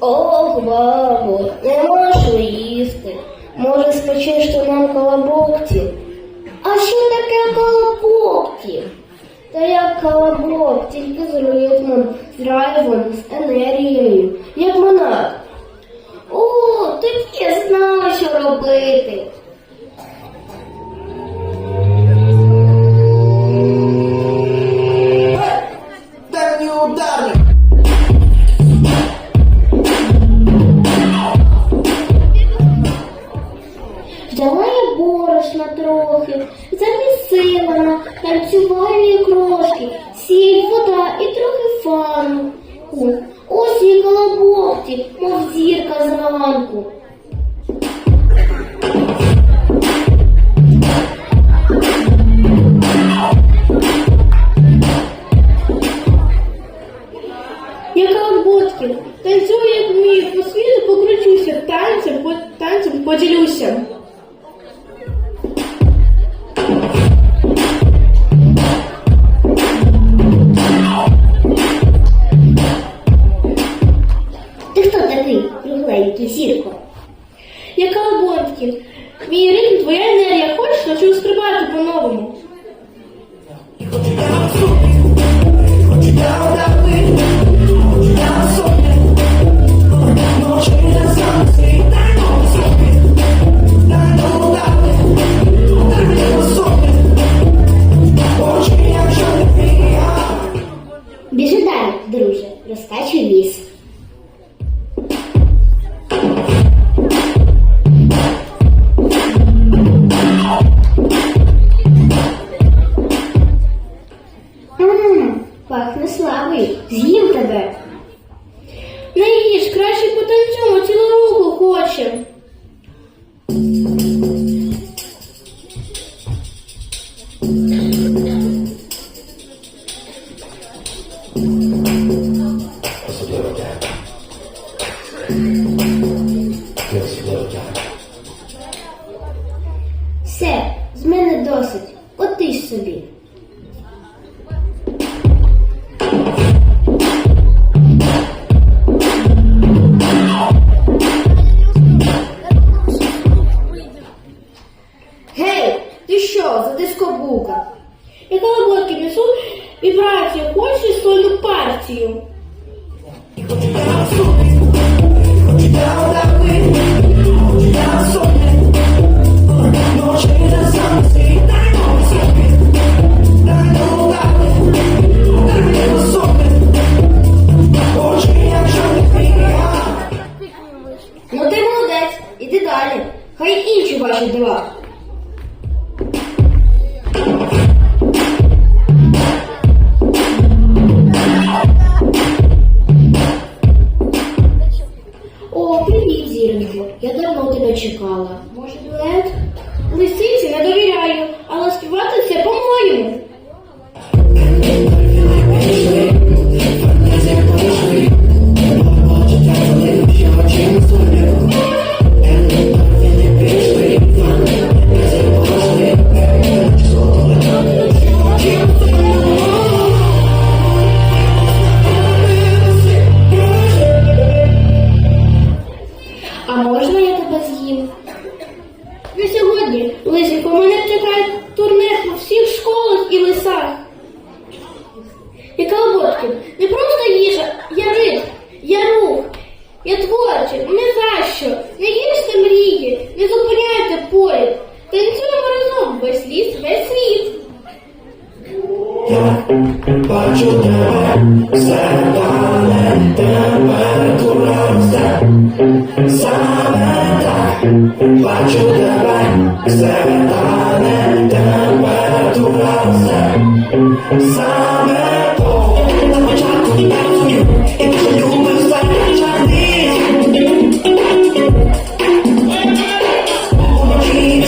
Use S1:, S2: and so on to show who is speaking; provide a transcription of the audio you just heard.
S1: Ох, бабо, не можу їсти. Може, спечеш ти нам колобокті? А що таке колобокті? Та як колобок, тільки з ритмом, з драйвом, з енергією, як монах. О, ти я що робити. Крошки, сіль, вода і трохи фану. Ось і колобокті, мов зірка зранку.
S2: Яка Боткін, танцюю, як вмію, по світу покручуся, танцем, танцем поділюся. Ритм, твоя енергія, хочеш, навчу стрибати по-новому.
S1: Біжи далі, друже, розкачуй ліс.
S3: Дякую.
S1: Все, з мене досить. Отиш собі.
S2: Вібрацію, хочеш сольну партію?
S1: Ну ти молодець, іди далі. Хай інші бачать дива.
S2: Лисенько, мене чекає турнір по всіх школах і лисах. Яка Боткін, не просто їжа, я ритм, я рух, я творчий, не за що. Не їжте мрії, не зупиняйте поряд. Танцюємо разом, весь ліс, весь світ.
S3: Я бачу тебе, все далі, температура. Саме так, бачу тебе, все далі, температура росте. Саме то, на початку я розумів, і ти ж любив все чарниць. Уночі